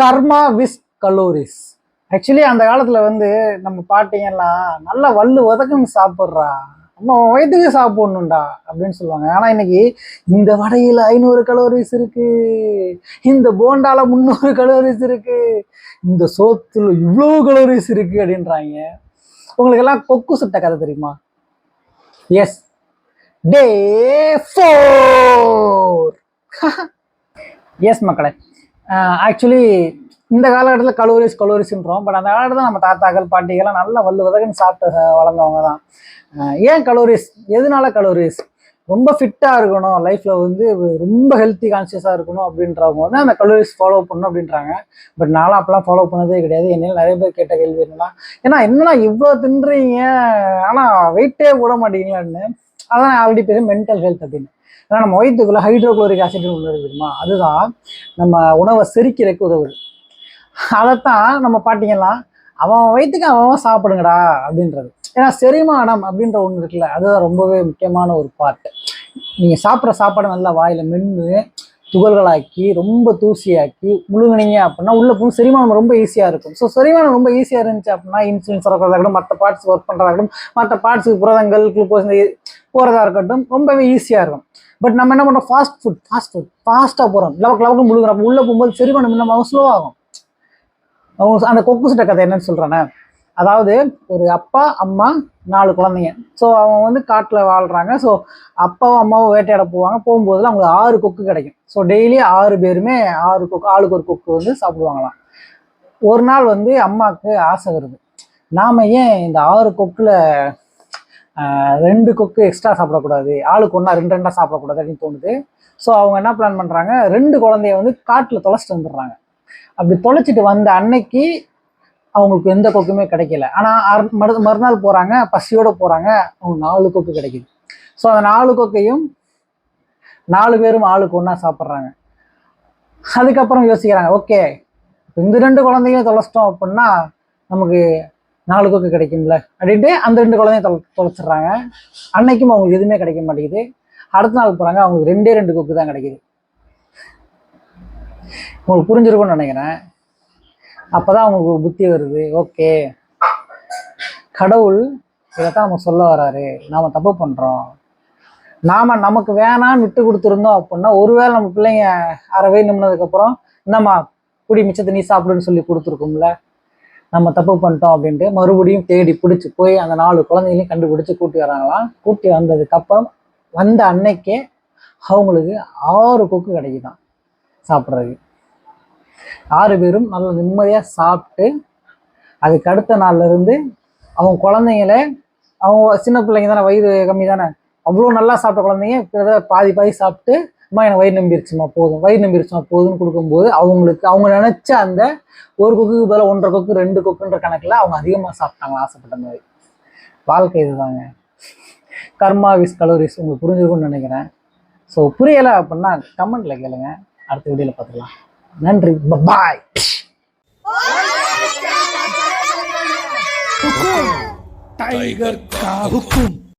கர்மா விஸ் calories. Actually அந்த காலத்துல வந்து நம்ம பாட்டிங்கெல்லாம் நல்லா வல்லு உதக்குன்னு சாப்பிட்றா. நம்ம வயிற்றுக்கு சாப்பிடணும்டா அப்படின்னு சொல்லுவாங்க. ஆனால் இன்னைக்கு இந்த வடையில் ஐநூறு கலோரிஸ் இருக்கு. இந்த போண்டால முந்நூறு கலோரிஸ் இருக்கு. இந்த சோத்துல இவ்வளோ கலோரிஸ் இருக்கு அப்படின்றாங்க. உங்களுக்கு எல்லாம் கொக்கு சுட்ட கதை தெரியுமா? எஸ் டே ஃபோர் எஸ் மக்களே. ஆக்சுவலி இந்த காலகட்டத்தில் கலோரிஸ் கலோரிஸ்ன்றோம் பட் அந்த காலகட்டத்தில் நம்ம தாத்தாக்கள் பாட்டிகள்லாம் நல்லா வல்லு வதகன்னு சாப்பிட்டு வளர்ந்தவங்க தான் ஏன் கலோரிஸ் எதனால கலோரிஸ் ரொம்ப ஃபிட்டாக இருக்கணும். லைஃப்பில் வந்து ரொம்ப ஹெல்த்தி கான்சியஸாக இருக்கணும் அப்படின்றவங்க வந்து அந்த கலோரிஸ் ஃபாலோ பண்ணணும் அப்படின்றாங்க. பட் நானும் அப்பெல்லாம் ஃபாலோ பண்ணதே கிடையாது. என்னால் நிறைய பேர் கேட்ட கேள்வி என்னன்னா ஏன்னா என்னன்னா இவ்வளோ தின்றீங்க? ஆனால் வெயிட்டே போட மாட்டீங்களான்னு. அதான் நான் ஆல்ரெடி பேசுகிறேன் மென்டல் ஹெல்த் அப்படின்னு. ஏன்னா நம்ம வயிற்றுக்குள்ளே ஹைட்ரோக்ளோரிக் ஆசிட்னு உள்ள இருக்குமா அதுதான் நம்ம உணவை செரிக்கிறதுக்கு உதவுது. அதைத்தான் நம்ம பாட்டிங்கெல்லாம் அவன் வயிற்றுக்கு அவன் சாப்பிடுங்கடா அப்படின்றது. ஏன்னா செரிமானம் அப்படின்ற ஒன்று இருக்குல்ல அதுதான் ரொம்பவே முக்கியமான ஒரு பார்ட் நீங்கள் சாப்பிட்ற சாப்பாடு நல்லா வாயில் மென்று துகள்களாக்கி ரொம்ப தூசியாக்கி முழுங்கினீங்க அப்படின்னா உள்ள போகும் செரிமானம் ரொம்ப ஈஸியாக இருக்கும். ஸோ செரிமானம் ரொம்ப ஈஸியாக இருந்துச்சு அப்படின்னா இன்சுலின் சுரக்கிறதாகட்டும் மற்ற பார்ட்ஸ் ஒர்க் பண்ணுறதாகட்டும் மற்ற பார்ட்ஸுக்கு புரதங்கள் குளுக்கோஸ் போகிறதா இருக்கட்டும் ரொம்பவே ஈஸியாக இருக்கும். பட் நம்ம என்ன பண்ணுறோம் ஃபாஸ்ட் ஃபுட் ஃபாஸ்ட் ஃபுட் ஃபாஸ்ட்டாக போகிறோம் லவக்கு லவக்கு முழுகிறோம். உள்ளே போகும்போது செரிமானம் இன்னும் ஸ்லோ ஆகும். அவங்க அந்த கொக்கு சுட்ட கதை என்னன்னு சொல்கிறானே அதாவது ஒரு அப்பா அம்மா நாலு குழந்தைங்க. ஸோ அவங்க வந்து காட்டில் வாழ்கிறாங்க ஸோ அப்பாவும் அம்மாவும் வேட்டையாட போவாங்க. போகும்போதுல அவங்களுக்கு ஆறு கொக்கு கிடைக்கும். ஸோ டெய்லி ஆறு பேருமே ஆறு கொக்கு ஆளுக்கு ஒரு கொக்கு வந்து சாப்பிடுவாங்களாம். ஒரு நாள் வந்து அம்மாவுக்கு ஆசை வருது. நாம் ஏன் இந்த ஆறு கொக்குல ரெண்டு கொக்கு எக்ஸ்ட்ரா சாப்பிடக்கூடாது. ஆளுக்கு ஒன்றா ரெண்டு ரெண்டாக சாப்பிடக்கூடாது அப்படின்னு தோணுது. ஸோ அவங்க என்ன பிளான் பண்ணுறாங்க ரெண்டு குழந்தைய வந்து காட்டில் தொலைச்சிட்டு வந்துடுறாங்க. அப்படி தொலைச்சிட்டு வந்த அன்னைக்கு அவங்களுக்கு எந்த கொக்குமே கிடைக்கல. ஆனால் மறு மறுநாள் போகிறாங்க பசியோடு போகிறாங்க அவங்க நாலு கொக்கு கிடைக்குது. ஸோ அந்த நாலு கொக்கையும் நாலு பேரும் ஆளுக்கு ஒன்றா சாப்பிட்றாங்க. அதுக்கப்புறம் யோசிக்கிறாங்க ஓகே இந்த ரெண்டு குழந்தையும் தொலைச்சிட்டோம் அப்படின்னா நமக்கு நாலு கொக்கு கிடைக்கும்ல? அப்படின்ட்டு அந்த ரெண்டு குழந்தையும் தொலை தொலைச்சிடுறாங்க. அன்னைக்கும் அவங்களுக்கு எதுவுமே கிடைக்க மாட்டேங்குது. அடுத்த நாள் போகிறாங்க அவங்களுக்கு ரெண்டே ரெண்டு கொக்கு தான் கிடைக்குது. உங்களுக்கு புரிஞ்சிருக்கும்னு நினைக்கிறேன். அப்பதான் அவங்களுக்கு ஒரு புத்தி வருது. ஓகே. கடவுள் இதைத்தான் நம்ம சொல்ல வராரு. நாம் தப்பு பண்ணுறோம் நாம நமக்கு வேணான்னு விட்டு கொடுத்துருந்தோம் அப்படின்னா ஒருவேளை நம்ம பிள்ளைங்க அறவே நிமினதுக்கப்புறம் என்னம்மா குடி மிச்சத்தை நீ சாப்பிடுன்னு சொல்லி கொடுத்துருக்கோம்ல? நம்ம தப்பு பண்ணிட்டோம் அப்படின்ட்டு மறுபடியும் தேடி பிடிச்சி போய் அந்த நாலு குழந்தைகளையும் கண்டுபிடிச்சி கூட்டி வராங்களாம். கூட்டி வந்ததுக்கு அப்புறம் வந்த அன்னைக்கே அவங்களுக்கு ஆறு கொக்கு கிடைக்குதான் சாப்பிட்றதுக்கு. ஆறு பேரும் நல்ல நிம்மதியாக சாப்பிட்டு அதுக்கு அடுத்த நாள்லேருந்து அவங்க குழந்தைங்கள அவங்க சின்ன பிள்ளைங்க தானே வயிறு கம்மி தானே அவ்வளோ நல்லா சாப்பிட்ட குழந்தைங்க கிட்டத்தட்ட பாதி பாதி சாப்பிட்டு அம்மா எனக்கு வயிறு நம்பிருச்சுமா போதும். வயிறு நம்பிருச்சுமா போதும்னு கொடுக்கும்போது அவங்களுக்கு அவங்க நினச்ச அந்த ஒரு கொக்குக்கு பதில் ஒன்றரை கொக்கு ரெண்டு கொக்குன்ற கணக்கில் அவங்க அதிகமாக சாப்பிட்டாங்க ஆசைப்பட்ட மாதிரி. வாழ்க்கை இதுதாங்க. கர்மாவிஸ் கலோரிஸ் உங்களுக்கு புரிஞ்சிருக்கும்னு நினைக்கிறேன். ஸோ புரியலை அப்படின்னா கமெண்ட்டில் கேளுங்க. அடுத்த வீடியோவில் பார்த்துக்கலாம். நன்றி. பாய் டைகர் கா